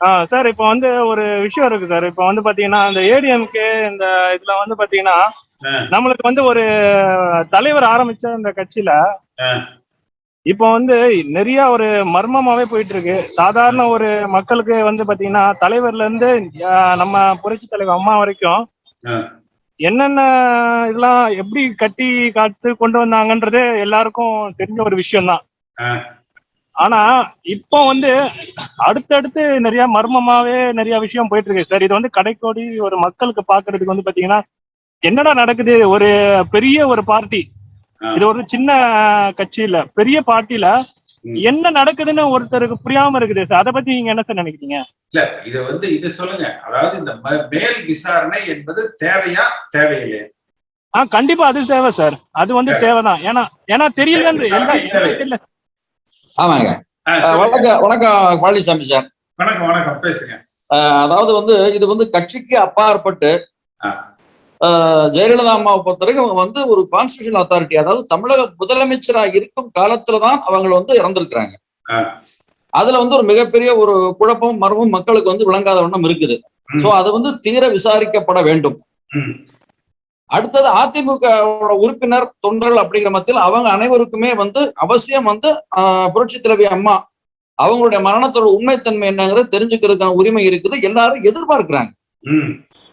ஆ sir இப்போ வந்து ஒரு விஷயம் இருக்கு சார் இப்போ வந்து பாத்தீங்கன்னா இந்த ஏடிஎம்கே இந்த இதுல வந்து பாத்தீங்கன்னா. நம்மளுக்கு வந்து ஒரு தலைவர் ஆரம்பிச்ச இந்த கட்சியில. இப்போ வந்து நிறைய ஒரு மர்மமாவே போயிட்டு இருக்கு சாதாரண ஒரு மக்களுக்கு வந்து பாத்தீங்கன்னா தலைவர்ல இருந்து நம்ம புரட்சி தலைவர் அம்மா வரைக்கும். என்னென்ன இதெல்லாம் எப்படி கட்டி காத்து கொண்டு வந்தாங்கன்றது எல்லாருக்கும் தெரிஞ்ச ஒரு விஷயம் தான். ஆனா இப்போ வந்து அடுத்தடுத்து நிறைய மர்மமாவே நிறைய விஷயம் போயிட்டு இருக்கு சார் இது வந்து கடைக்கோடி ஒரு மக்களுக்கு பாக்குறதுக்கு வந்து பாத்தீங்கன்னா என்னடா நடக்குது? ஒரு பெரிய ஒரு பார்ட்டி. இது ஒரு சின்ன கட்சி இல்ல பெரிய பார்ட்டில. என்ன நடக்குதுன்னு ஒருத்தருக்கு புரியாம இருக்குது. சார் அதை பத்தி நீங்க என்ன சார் நினைக்கிறீங்க? இல்ல இது வந்து இது சொல்லுங்க. அதாவது இந்த மேல் விசாரணை என்பது தேவையா தேவையில்லையா? ஆ கண்டிப்பா அது தேவை சார். அது வந்து தேவைதான். ஏன்னா ஏன்னா. தெரியல ஆமாங்க. வணக்கம் வணக்கம் பழனிசாமி சார். வணக்கம் வணக்கம். பேசுங்க. அதாவது வந்து இது வந்து கட்சிக்கு அப்பாற்பட்டு ஜெயலலிதா அம்மாவை பொறுத்த வரைக்கும் அவங்க வந்து ஒரு கான்ஸ்டியூஷன் அத்தாரிட்டி அதாவது தமிழக முதலமைச்சரா இருக்கும் காலத்துலதான் அவங்க வந்து இறந்திருக்கிறாங்க. அதுல வந்து ஒரு மிகப்பெரிய ஒரு குழப்பம் மர்மம் மக்களுக்கு வந்து விளங்காத வண்ணம் இருக்குது. சோ அது வந்து தீர விசாரிக்கப்பட வேண்டும். அடுத்தது அதிமுக உறுப்பினர் தொண்டர்கள் அப்படிங்கிற மத்தியில் அவங்க அனைவருக்குமே வந்து அவசியம் வந்து புரட்சி தலைவி அம்மா அவங்களுடைய மரணத்தோட உண்மைத்தன்மை என்னங்கிறது தெரிஞ்சுக்கிறதுக்கான உரிமை இருக்குது எல்லாரும் எதிர்பார்க்கிறாங்க.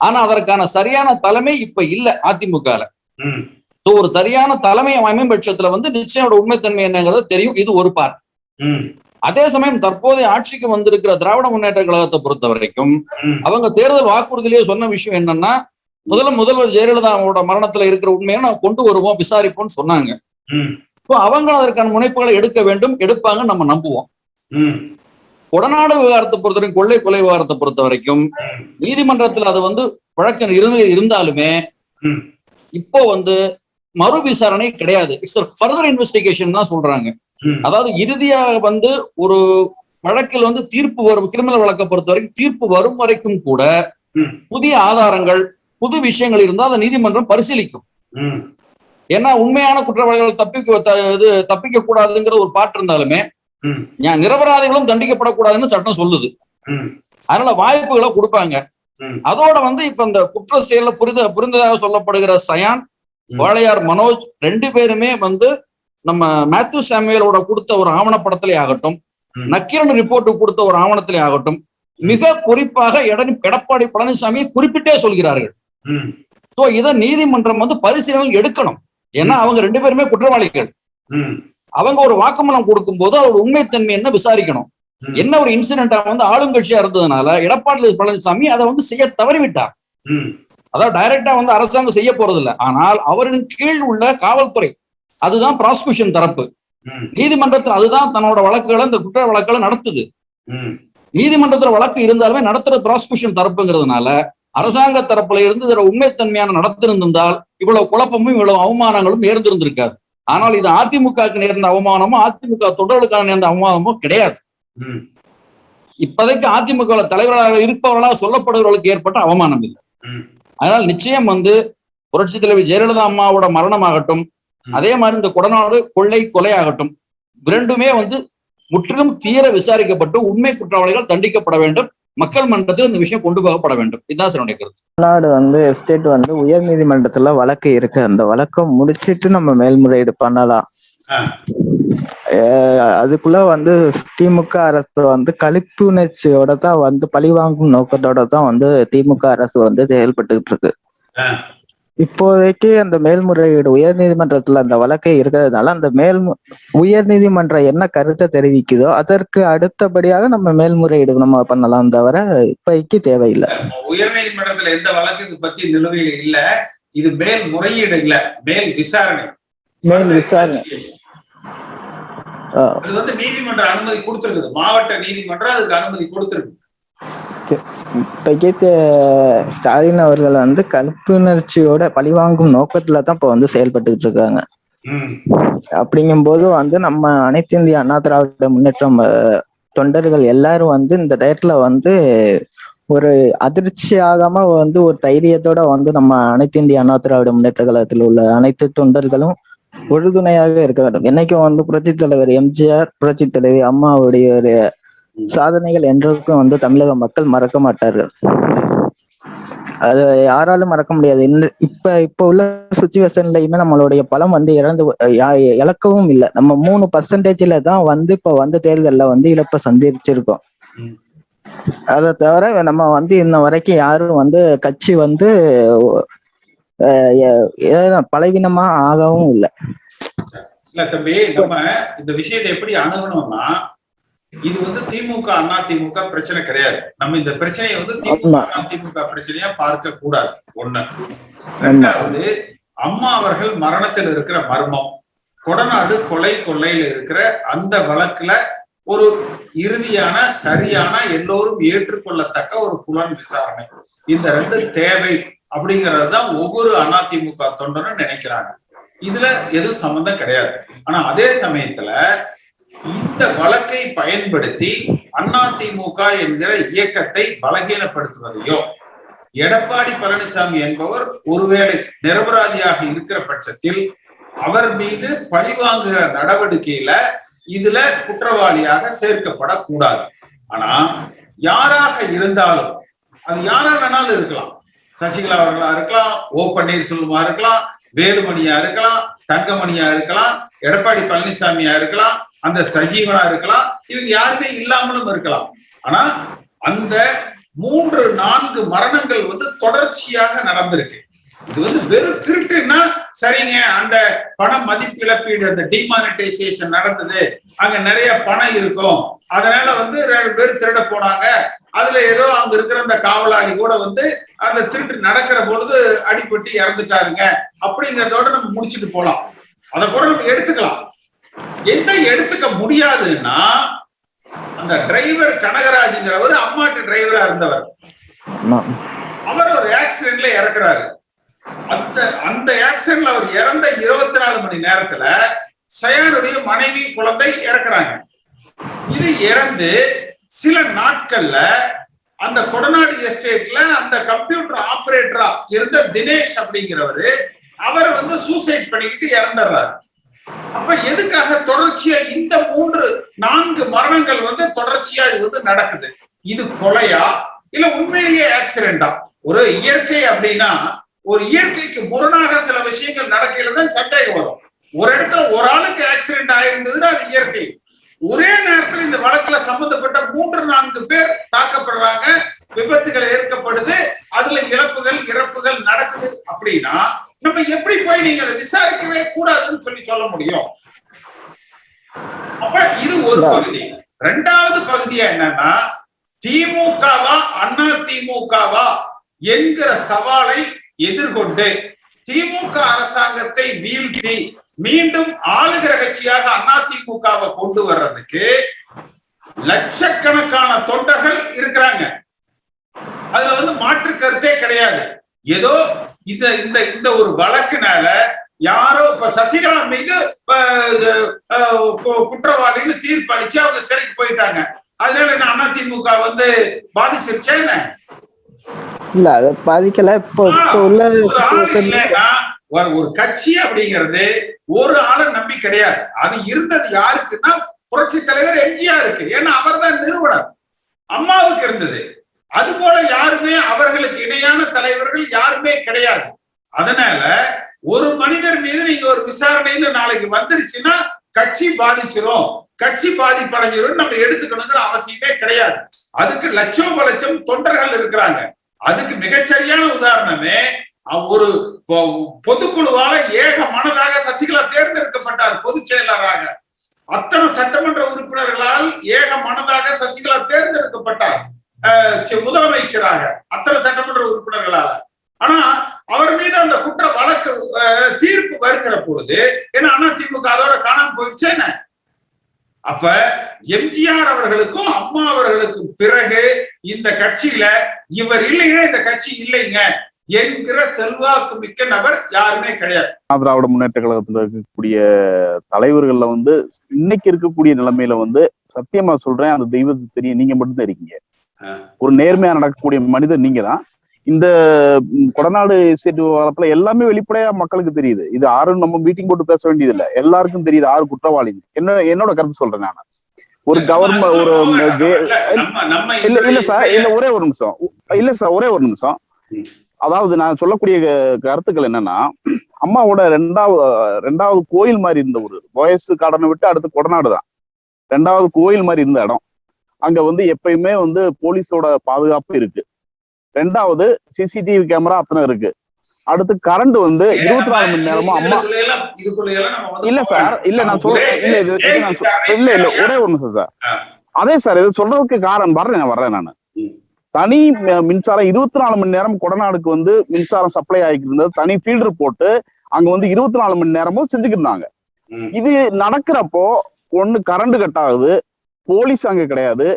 ஆனா அதற்கான சரியான தலைமை இப்ப இல்ல அதிமுகல ஒரு சரியான தலைமை அமையும் பட்சத்துல வந்து நிச்சயோட உண்மைத்தன்மை என்னங்கிறது தெரியும் இது ஒரு பார்ட். அதே சமயம் தற்போதைய ஆட்சிக்கு வந்திருக்கிற திராவிட முன்னேற்ற கழகத்தை பொறுத்த வரைக்கும். அவங்க தேர்தல் வாக்குறுதியிலேயே சொன்ன விஷயம் என்னன்னா முதல்ல முதல்வர் ஜெயலலிதாவோட மரணத்துல இருக்கிற உண்மையை நான் கொண்டு வருவோம் விசாரிப்போம்னு சொன்னாங்க. இப்போ அவங்க அதற்கான முனைப்புகளை எடுக்க வேண்டும் எடுப்பாங்க நம்ம நம்புவோம். கொடநாடு விவகாரத்தை பொறுத்த வரைக்கும் கொள்ளை கொலை விவகாரத்தை பொறுத்த வரைக்கும். நீதிமன்றத்தில் அது வந்து வழக்கு இருந்து இருந்தாலுமே. இப்போ வந்து மறு விசாரணை கிடையாது இட்ஸ் ஃபர்தர் இன்வெஸ்டிகேஷன் தான் சொல்றாங்க. அதாவது இறுதியாக வந்து ஒரு வழக்கில் வந்து தீர்ப்பு வரும் கிரிமினல் வழக்கை பொறுத்த வரைக்கும் தீர்ப்பு வரும் வரைக்கும் கூட. புதிய ஆதாரங்கள் புது விஷயங்கள் இருந்தால் அதை நீதிமன்றம் பரிசீலிக்கும். ஏன்னா உண்மையான குற்றவாளிகள் தப்பிக்க இது தப்பிக்க கூடாதுங்கிற ஒரு பாட்டு இருந்தாலுமே நிரபராதிகளும் தண்டிக்கப்படக்கூடாதுன்னு சட்டம் சொல்லுது. அதனால வாய்ப்புகளை கொடுப்பாங்க. அதோட வந்து இப்ப இந்த குற்ற செயல புரித புரிந்ததாக சொல்லப்படுகிற சயான் ம். வாளையார் மனோஜ் ரெண்டு பேருமே வந்து நம்ம மேத்யூ சாமுவேலோட கொடுத்த ஒரு ஆவணப்படத்திலே ஆகட்டும். நக்கீரன் ரிப்போர்ட் கொடுத்த ஒரு ஆவணத்திலே ஆகட்டும் மிக குறிப்பாக எடப்பாடி பழனிசாமியை குறிப்பிட்டே சொல்கிறார்கள். சோ இதை நீதிமன்றம் வந்து பரிசீலனை எடுக்கணும் ஏன்னா அவங்க ரெண்டு பேருமே குற்றவாளிகள். அவங்க ஒரு வாக்குமூலம் கொடுக்கும்போது அவரோட உண்மைத்தன்மை என்ன விசாரிக்கணும். என்ன ஒரு இன்சிடென்டா வந்து ஆளுங்கட்சியா இருந்ததுனால எடப்பாடி பழனிசாமி அதை வந்து செய்ய தவறிவிட்டார். அதாவது டைரக்டா வந்து அரசாங்கம் செய்ய போறது இல்ல ஆனால் அவரின் கீழ் உள்ள காவல்துறை அதுதான் ப்ராசிக்யூஷன் தரப்பு. நீதிமன்றத்தில் அதுதான் தன்னோட வழக்குகளை இந்த குற்ற வழக்குகளை நடத்துது. நீதிமன்றத்துல வழக்கு இருந்தாலுமே நடத்துறது ப்ராசிக்யூஷன் தரப்புங்கிறதுனால அரசாங்க தரப்புல இருந்து இதுல உண்மைத்தன்மையான நடத்திருந்தால் இவ்வளவு குழப்பமும் இவ்வளவு அவமானங்களும் நேர்ந்திருந்திருக்காது ஆனால் இது அதிமுகவுக்கு நேர்ந்த அவமானமோ அதிமுக தொடர்களுக்கான நேர்ந்த அவமானமோ கிடையாது. இப்போதைக்கு அதிமுக தலைவராக இருப்பவர்களாக சொல்லப்படுபவர்களுக்கு ஏற்பட்ட அவமானம் இல்லை. அதனால் நிச்சயம் வந்து புரட்சி தலைவி ஜெயலலிதா அம்மாவோட மரணமாகட்டும். அதே மாதிரி இந்த கொடநாடு கொள்ளை கொலை ஆகட்டும் இரண்டுமே வந்து முற்றிலும் தீர விசாரிக்கப்பட்டு உண்மை குற்றவாளிகள் தண்டிக்கப்பட வேண்டும் மக்கள் மன்றத்தில் இந்த விஷயம் கொண்டு போகப்பட வேண்டும். இதுதான் சார் கருத்து. தமிழ்நாடு வந்து எஸ்டேட் வந்து உயர் நீதிமன்றத்துல வழக்கு இருக்கு. அந்த வழக்கை முடிச்சிட்டு நம்ம மேல்முறையீடு பண்ணலாம். அதுக்குள்ள வந்து திமுக அரசு வந்து கழிப்புணர்ச்சியோட தான் வந்து பழிவாங்கும் நோக்கத்தோட தான் வந்து திமுக அரசு வந்து செயல்பட்டுக்கிட்டு இருக்கு. இப்போதைக்கு அந்த மேல்முறையீடு உயர் நீதிமன்றத்துல அந்த வழக்கே இருக்கிறதுனால அந்த மேல் உயர் நீதிமன்றம் என்ன கருத்தை தெரிவிக்குதோ அதற்கு அடுத்தபடியாக நம்ம மேல்முறையீடு நம்ம பண்ணலாம் தவிர இப்போதைக்கு தேவையில்லை. உயர்நீதிமன்றத்துல எந்த வழக்கு இது பத்தி நிலுவையில் இல்ல. இது மேல் முறையீடு இல்ல. மேல் விசாரணை. மேல் விசாரணை. அது வந்து நீதிமன்ற அனுமதி கொடுத்திருக்குது. மாவட்ட நீதிமன்றம் அதுக்கு அனுமதி கொடுத்திருக்கு. இப்போதைக்கு தே- ஸ்டாலின் அவர்கள் வந்து கழுப்புணர்ச்சியோட பழிவாங்கும் நோக்கத்துல தான் இப்போ வந்து செயல்பட்டுக்கிட்டு இருக்காங்க. ம். அப்படிங்கும்போது வந்து நம்ம அனைத்து இந்திய அண்ணா திராவிட முன்னேற்றம் தொண்டர்கள் எல்லாரும் வந்து இந்த டயத்துல வந்து ஒரு அதிர்ச்சி ஆகாம வந்து ஒரு தைரியத்தோட வந்து நம்ம அனைத்து இந்திய அண்ணா திராவிட முன்னேற்ற கழகத்தில் உள்ள அனைத்து தொண்டர்களும் உறுதுணையாக இருக்க வேண்டும். என்னைக்கும் வந்து புரட்சி தலைவர் எம்ஜிஆர் புரட்சி தலைவி அம்மாவுடைய ஒரு சாதனைகள் என்றைக்கும் வந்து தமிழக மக்கள் மறக்க மாட்டார்கள். அது யாராலும் மறக்க முடியாது. இப்ப இப்ப உள்ள சுச்சுவேஷன்லயுமே நம்மளுடைய பலம் வந்து இறந்து இழக்கவும் இல்லை. நம்ம மூணு பர்சன்டேஜ்ல தான் வந்து இப்ப வந்து தேர்தல்ல வந்து இழப்ப சந்திச்சிருக்கோம். அதை தவிர நம்ம வந்து இன்ன வரைக்கும் யாரும் வந்து கட்சி வந்து பலவீனமா ஆகவும் இல்லை. இல்ல தம்பி நம்ம இந்த விஷயத்தை எப்படி அணுகணும்னா இது வந்து திமுக அண்ணா திமுக பிரச்சனை கிடையாது. நம்ம இந்த பிரச்சனையை வந்து திமுக ஆமா. அண்ணா திமுக பிரச்சனையா பார்க்க கூடாது. ஒண்ணு. ரெண்டாவது அம்மா அவர்கள் மரணத்தில் இருக்கிற மர்மம். கொடநாடு கொலை கொள்ளையில இருக்கிற அந்த வழக்குல ஒரு இறுதியான சரியான எல்லோரும் ஏற்றுக்கொள்ளத்தக்க ஒரு புலன் விசாரணை. இந்த ரெண்டு தேவை அப்படிங்கிறது தான் ஒவ்வொரு அதிமுக தொண்டரும் நினைக்கிறாங்க. இதுல எதுவும் சம்பந்தம் கிடையாது. ஆனா அதே சமயத்துல இந்த வழக்கை பயன்படுத்தி அதிமுக என்கிற இயக்கத்தை பலகீனப்படுத்துவதையோ எடப்பாடி பழனிசாமி என்பவர் ஒருவேளை நிரபராதியாக இருக்கிற பட்சத்தில் அவர் மீது பழிவாங்குகிற நடவடிக்கையில இதுல குற்றவாளியாக சேர்க்கப்படக்கூடாது. ஆனா யாராக இருந்தாலும் அது யாரா வேணாலும் இருக்கலாம். சசிகலா அவர்களா இருக்கலாம் ஓ பன்னீர்செல்வமா இருக்கலாம் வேலுமணியா இருக்கலாம் தங்கமணியா இருக்கலாம் எடப்பாடி பழனிசாமியா இருக்கலாம் அந்த சஜீவனா இருக்கலாம் இவங்க யாருமே இல்லாமலும் இருக்கலாம். ஆனா அந்த மூன்று நான்கு மரணங்கள் வந்து தொடர்ச்சியாக நடந்திருக்கு. இது வந்து வெறும் திருட்டுன்னா சரிங்க அந்த பண மதிப்பு இழப்பீடு அந்த டிமானிட்டைசேஷன் நடந்தது. அங்க நிறைய பணம் இருக்கும். அதனால வந்து ரெண்டு பேர் திருட போனாங்க. அதுல ஏதோ அங்க இருக்கிற அந்த காவலாளி கூட வந்து அந்த திருட்டு நடக்கிற பொழுது அடிபட்டு இறந்துட்டாருங்க. அப்படிங்கிறதோட நம்ம முடிச்சுட்டு போலாம். அதை கூட நம்ம எடுத்துக்கலாம். என்ன எடுத்துக்க முடியாதுன்னா அந்த டிரைவர் கனகராஜுங்கிறவர் அம்மாட்டு டிரைவரா இருந்தவர். அவர் ஒரு ஆக்சிடென்ட்ல இறக்குறாரு. அந்த அந்த ஆக்சிடென்ட்ல அவர் இறந்த இருபத்தி நாலு மணி நேரத்துல சயானுடைய மனைவி குழந்தை இறக்குறாங்க. இது இறந்து சில நாட்கள்ல அந்த கொடநாடு எஸ்டேட்ல அந்த கம்ப்யூட்டர் ஆபரேட்டரா இருந்த தினேஷ் அப்படிங்கிறவரு அவர் வந்து சூசைட் பண்ணிக்கிட்டு இறந்துடுறாரு. அப்ப எதுக்காக தொடர்ச்சியா இந்த மூன்று நான்கு மரணங்கள் வந்து தொடர்ச்சியா இது வந்து நடக்குது? இது கொலையா? இல்ல உண்மையிலேயே ஆக்சிடென்டா ஒரு இயற்கை அப்படின்னா ஒரு இயற்கைக்கு முரணாக சில விஷயங்கள் நடக்கையில தான் சந்தேகம் வரும். ஒரு இடத்துல ஒரு ஆளுக்கு ஆக்சிடென்ட் ஆயிருந்ததுன்னா அது இயற்கை. ஒரே நேரத்துல இந்த வழக்குல சம்பந்தப்பட்ட மூன்று நான்கு பேர் தாக்கப்படுறாங்க. விபத்துகள் ஏற்கப்படுது. அதுல இழப்புகள் இறப்புகள் நடக்குது அப்படின்னா நம்ம எப்படி போய் நீங்க அதை விசாரிக்கவே கூடாதுன்னு சொல்லி சொல்ல முடியும்? அப்ப இது ஒரு பகுதி. ரெண்டாவது பகுதியா என்னன்னா திமுகவா அண்ணா திமுகவா என்கிற சவாலை எதிர்கொண்டு திமுக அரசாங்கத்தை வீழ்த்தி மீண்டும் ஆளுகிற கட்சியாக அதிமுகவை கொண்டு வர்றதுக்கு லட்சக்கணக்கான தொண்டர்கள் இருக்கிறாங்க. அதுல வந்து மாற்று கருத்தே கிடையாது. ஏதோ இந்த இந்த இந்த ஒரு வழக்குனால யாரோ இப்ப சசிகலா மீது குற்றவாளின்னு தீர்ப்பு அளிச்சு அவங்க சிறைக்கு போயிட்டாங்க. அதனால என்ன அதிமுக வந்து பாதிச்சிருச்சா என்ன? இல்ல அது பாதிக்கல. இப்போ ஒரு ஒரு கட்சி அப்படிங்கிறது ஒரு ஆளை நம்பி கிடையாது. அது இருந்தது யாருக்குன்னா புரட்சி தலைவர் எம்ஜிஆருக்கு. ஏன்னா அவர்தான் நிறுவனர். அம்மாவுக்கு இருந்தது. அது போல யாருமே அவர்களுக்கு இணையான தலைவர்கள் யாருமே கிடையாது. அதனால ஒரு மனிதர் மீது நீங்க ஒரு விசாரணைன்னு நாளைக்கு வந்துருச்சுன்னா கட்சி பாதிச்சிரும். கட்சி பாதிப்படைஞ்சிரும் நம்ம எடுத்துக்கணுங்கிற அவசியமே கிடையாது. அதுக்கு லட்சோப லட்சம் தொண்டர்கள் இருக்கிறாங்க. அதுக்கு மிகச்சரியான உதாரணமே அவ் ஒரு பொ- பொதுக்குழுவால ஏக மனதாக சசிகலா தேர்ந்தெடுக்கப்பட்டார் பொதுச் செயலராக. அத்தனை சட்டமன்ற உறுப்பினர்களால் ஏக மனதாக சசிகலா தேர்ந்தெடுக்கப்பட்டார். முதலமைச்சராக அத்தனை சட்டமன்ற உறுப்பினர்களால ஆனா அவர் மீது அந்த குற்ற வழக்கு தீர்ப்பு வருகிற பொழுது ஏன்னா அதிமுக அதோட காணாம போயிடுச்சே என்ன? அப்ப எம்ஜிஆர் அவர்களுக்கும் அம்மா அவர்களுக்கும் பிறகு இந்த கட்சியில இவர் இல்லைன்னா இந்த கட்சி இல்லைங்க என்கிற செல்வாக்கு மிக்க நபர் யாருமே கிடையாது. திராவிட முன்னேற்ற கழகத்துல இருக்கக்கூடிய தலைவர்கள்ல வந்து இன்னைக்கு இருக்கக்கூடிய நிலைமையில வந்து சத்தியமா சொல்றேன் அந்த தெய்வத்துக்கு தெரியும். நீங்க மட்டும்தான் இருக்கீங்க. ஒரு நேர்மையா நடக்கக்கூடிய மனிதர் நீங்க தான் இந்த கொடநாடு எஸ்டேட் விவகாரத்துல எல்லாமே வெளிப்படையா மக்களுக்கு தெரியுது. இது யாரும் நம்ம மீட்டிங் போட்டு பேச வேண்டியது இல்ல எல்லாருக்கும் தெரியுது ஆறு குற்றவாளின்னு. என்ன என்னோட கருத்து சொல்றேன் நான். ஒரு கவர்மெண்ட் ஒரு இல்ல, இல்ல சார் இல்ல ஒரே ஒரு நிமிஷம். இல்ல சார் ஒரே ஒரு நிமிஷம். அதாவது நான் சொல்லக்கூடிய கருத்துக்கள் என்னன்னா அம்மாவோட ரெண்டாவது ரெண்டாவது கோயில் மாதிரி இருந்த ஒரு வயசு கடனை விட்டு அடுத்து கொடநாடு தான் ரெண்டாவது கோயில் மாதிரி இருந்த இடம். அங்க வந்து எப்பயுமே வந்து போலீஸோட பாதுகாப்பு இருக்கு ரெண்டாவது சிசிடிவி கேமரா அத்தனை இருக்கு அடுத்து கரண்ட் வந்து இருபத்தி நாலு மணி நேரமும் அம்மா இல்ல சார். இல்ல நான் சொல்றேன் இல்ல இது இல்ல இல்ல? ஒரே ஒரு நிமிஷம் சார். அதே சார் இது சொல்றதுக்கு காரணம் வர்றேன் வர்றேன் நான். தனி மின்சாரம் இருபத்தி நாலு மணி நேரம் கொடநாடுக்கு வந்து மின்சாரம் சப்ளை ஆகிட்டு இருந்தது தனி ஃபீல்டர் போட்டு அங்க வந்து இருபத்தி நாலு மணி நேரமும் செஞ்சுக்கிட்டு இருந்தாங்க ம். இது நடக்கிறப்போ ஒண்ணு கரண்ட் கட் ஆகுது போலீஸ் அங்க கிடையாது.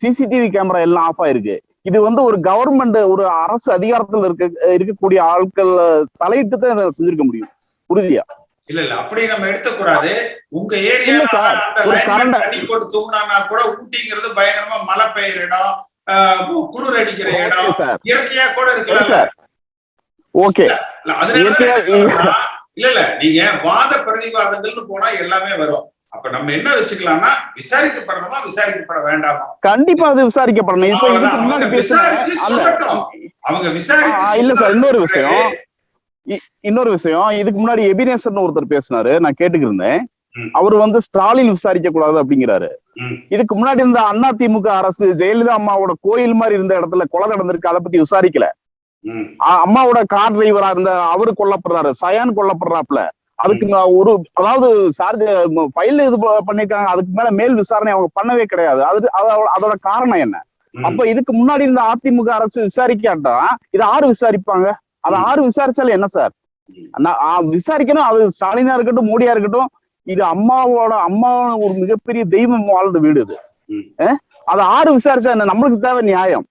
சிசிடிவி கேமரா எல்லாம் ஆஃப் ஆயிருக்கு. இது வந்து ஒரு கவர்மெண்ட் ஒரு அரசு அதிகாரத்துல இருக்க இருக்கக்கூடிய ஆட்கள் தலையிட்டு தான் இதை செஞ்சிருக்க முடியும். உறுதியா இல்ல இல்ல. அப்படி நம்ம எடுத்துக்கூடாது உங்க ஏரியா தண்ணி போட்டு தூங்குனானா கூட ஊட்டிங்கிறது பயங்கரமா மழை பெய்யுற இடம் குளிர் அடிக்கிற இடம் இயற்கையா கூட இருக்கலாம். சார். ஓகே. இல்ல இல்ல. நீங்க வாத பிரதிவாதங்கள்னு போனா எல்லாமே வரும். அப்ப நம்ம என்ன வச்சுக்கலாம்னா விசாரிக்கப்படணுமா விசாரிக்கப்பட வேண்டாமா? கண்டிப்பா அது விசாரிக்கப்படணும். இப்ப இதுக்கு. முன்னாடி அவங்க விசாரிச்சு இல்ல சார் இன்னொரு விஷயம். இன்னொரு விஷயம். இதுக்கு முன்னாடி எபினேசன் ஒருத்தர் பேசினாரு. நான் கேட்டுக்கிருந்தேன். அவர் வந்து ஸ்டாலின் விசாரிக்க கூடாது அப்படிங்கிறாரு. இதுக்கு முன்னாடி இருந்த அண்ணா திமுக அரசு ஜெயலலிதா அம்மாவோட கோயில் மாதிரி இருந்த இடத்துல கொலை நடந்திருக்கு. அதை பத்தி விசாரிக்கல. அம்மாவோட கார் டிரைவரா இருந்த அவரு கொல்லப்படுறாரு. சயான் கொல்லப்படுறாப்ல அதுக்கு ஒரு அதாவது சார்ஜ் ஃபைல் இது பண்ணிருக்காங்க அதுக்கு மேல மேல் விசாரணை அவங்க பண்ணவே கிடையாது. அது அதோட- காரணம் என்ன. அப்ப இதுக்கு முன்னாடி இருந்த அதிமுக அரசு விசாரிக்காட்டா? இதை ஆறு விசாரிப்பாங்க? அதை. ஆறு விசாரிச்சாலும் என்ன சார்? விசாரிக்கணும் அது ஸ்டாலினா இருக்கட்டும் மோடியா இருக்கட்டும் இது அம்மாவோட அம்மா ஒரு மிகப்பெரிய தெய்வம் வாழ்ந்த வீடு இது? அதை ஆறு விசாரிச்சா என்ன? நம்மளுக்கு தேவை நியாயம்.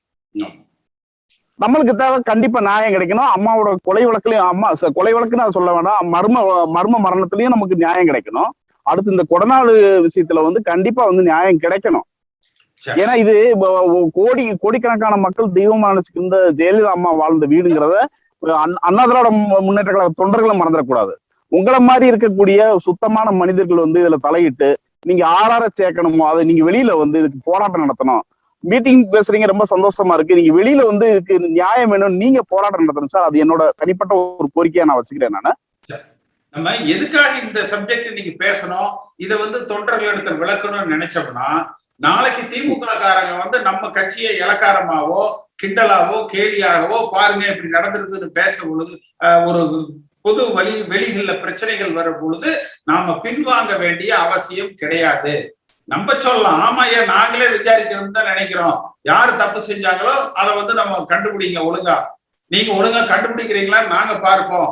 நம்மளுக்கு தேவை கண்டிப்பா நியாயம் கிடைக்கணும். அம்மாவோட கொலை வழக்குலயும் அம்மா கொலை வழக்கு நான் சொல்ல வேண்டாம் மர்ம மர்ம மரணத்திலயும் நமக்கு நியாயம் கிடைக்கணும். அடுத்து இந்த கொடநாடு விஷயத்துல வந்து கண்டிப்பா வந்து நியாயம் கிடைக்கணும். ஏன்னா இது கோடி கோடிக்கணக்கான மக்கள் தெய்வமா நினைச்சுக்கு இந்த ஜெயலலிதா அம்மா வாழ்ந்த வீடுங்கிறத அண்ணா- திராவிட முன்னேற்ற கழக தொண்டர்களும் மறந்துடக்கூடாது. உங்களை மாதிரி இருக்கக்கூடிய சுத்தமான மனிதர்கள் வந்து இதுல தலையிட்டு நீங்க ஆறார சேர்க்கணுமோ அதை நீங்க வெளியில வந்து இதுக்கு போராட்டம் நடத்தணும். மீட்டிங் பேசுறீங்க ரொம்ப சந்தோஷமா இருக்கு. நீங்க வெளியில வந்து இதுக்கு நியாயம் வேணும் நீங்க போராட்டம் நடத்தணும் சார். அது என்னோட தனிப்பட்ட ஒரு கோரிக்கையா நான் வச்சுக்கிறேன் நானு. நம்ம எதுக்காக இந்த சப்ஜெக்ட் நீங்க பேசணும்? இதை வந்து தொண்டர்கள் தொண்டர்களிடத்தில் விளக்கணும்னு நினைச்சோம்னா நாளைக்கு திமுக காரங்க வந்து நம்ம கட்சியை இலக்காரமாவோ கிண்டலாவோ கேலியாகவோ பாருங்க இப்படி நடந்துருதுன்னு பேச பொழுது ஆஹ், ஒரு பொது வழி வெளிகளில் பிரச்சனைகள் வரும் பொழுது நாம பின்வாங்க வேண்டிய அவசியம் கிடையாது. நம்ம சொல்லலாம். ஆமா ஏன் நாங்களே விசாரிக்கணும்னு தான் நினைக்கிறோம். யாரு தப்பு செஞ்சாங்களோ அதை வந்து நம்ம கண்டுபிடிங்க ஒழுங்கா. நீங்க ஒழுங்கா கண்டுபிடிக்கிறீங்களா? நாங்க பார்ப்போம்.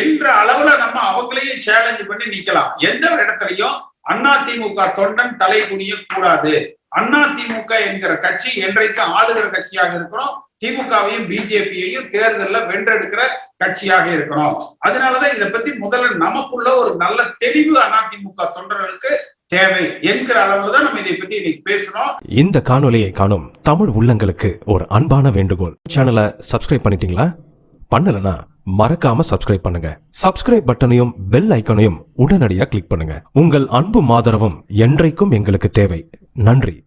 என்ற அளவுல நம்ம அவங்களையும் சேலஞ்ச் பண்ணி நிக்கலாம். எந்த ஒரு இடத்துலயும் அண்ணா திமுக தொண்டன் தலை குனிய கூடாது. அண்ணா திமுக என்கிற கட்சி என்றைக்கு ஆளுகிற கட்சியாக இருக்கணும். திமுகவையும் பிஜேபியையும் தேர்தலில் வென்றெடுக்கிற கட்சியாக இருக்கணும். அதனாலதான் இதை பத்தி முதல்ல நமக்குள்ள ஒரு நல்ல தெளிவு அதிமுக தொண்டர்களுக்கு தேவை என்கிற அளவுல தான் நம்ம இதை பத்தி இன்னைக்கு பேசணும் இந்த காணொலியை காணும் தமிழ் உள்ளங்களுக்கு ஒரு அன்பான வேண்டுகோள். சேனலை சப்ஸ்கிரைப் பண்ணிட்டீங்களா? பண்ணலனா மறக்காம சப்ஸ்கிரைப் பண்ணுங்க. சப்ஸ்கிரைப் பட்டனையும் பெல் ஐக்கனையும் உடனடியாக கிளிக் பண்ணுங்க. உங்கள் அன்பும் ஆதரவும் என்றைக்கும் எங்களுக்கு தேவை. நன்றி.